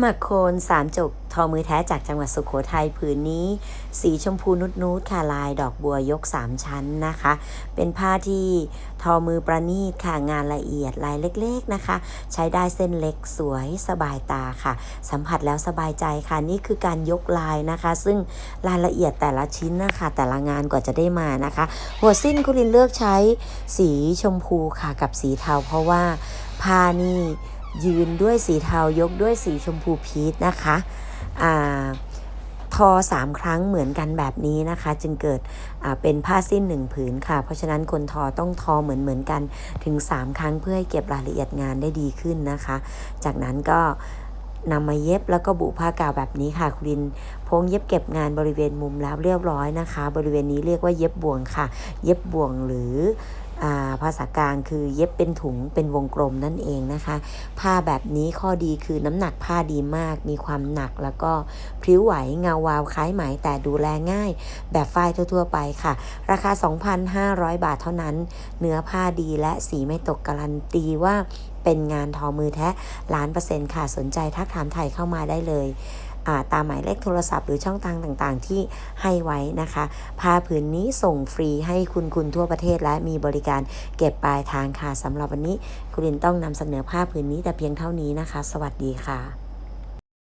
หมักโคนสามจกทอมือแท้จากจังหวัดสุขโขทัยผืนนี้ สีชมพูนุดนูดค่ะลายดอกบัวยก 3 ชั้นนะคะ เป็นผ้าที่ทอมือประณีตค่ะงานละเอียดลายเล็กๆนะคะ ใช้ได้เส้นเล็กสวยสบายตาค่ะ สัมผัสแล้วสบายใจค่ะนี่คือการยกลายนะคะ ซึ่งรายละเอียดแต่ละชิ้นนะคะ แต่ละงานกว่าจะได้มานะคะ หัวสิ้นคุรินเลือกใช้สีชมพูค่ะกับสีเทาเพราะว่าผ้านี่ ยืนด้วยสีเทายกด้วยสีชมพูพีชนะคะอ่าทอสามครั้งเหมือนกันแบบนี้นะคะ จึงเกิดเป็นผ้าสิ้นหนึ่งผืนค่ะ เพราะฉะนั้นคนทอต้องทอเหมือนเหมือนกันถึง 3 ครั้งเพื่อให้เก็บรายละเอียดงานได้ดีขึ้นนะคะ จากนั้นก็นำมาเย็บแล้วก็บุผ้ากาวแบบนี้ค่ะคุณลินพงเย็บเก็บงานบริเวณมุมแล้วเรียบร้อยนะคะ บริเวณนี้เรียกว่าเย็บบ่วงค่ะ เย็บบ่วงหรือ ภาษากลางคือเย็บเป็นถุงเป็นวงกลมนั่นเองนะคะ ผ้าแบบนี้ข้อดีคือน้ำหนักผ้าดีมาก มีความหนักแล้วก็พริ้วไหวเงาวาวคล้ายไหมแต่ดูแลง่าย แบบฝ้ายทั่ว ๆ ไปค่ะ ราคา 2,500 บาทเท่านั้น เนื้อผ้าดีและสีไม่ตกการันตีว่าเป็นงานทอมือแท้ล้านเปอร์เซ็นต์ค่ะสนใจทักถามไทยเข้ามาได้เลยตามหมายเลขโทรศัพท์หรือช่องทางต่างๆ ที่ให้ไว้นะคะผ้าผืนนี้ส่งฟรีให้คุณคุณทั่วประเทศ และมีบริการเก็บปลายทางค่ะสำหรับวันนี้คุณลินต้องนำเสนอผ้าผืนนี้แต่เพียงเท่านี้นะคะ สวัสดีค่ะ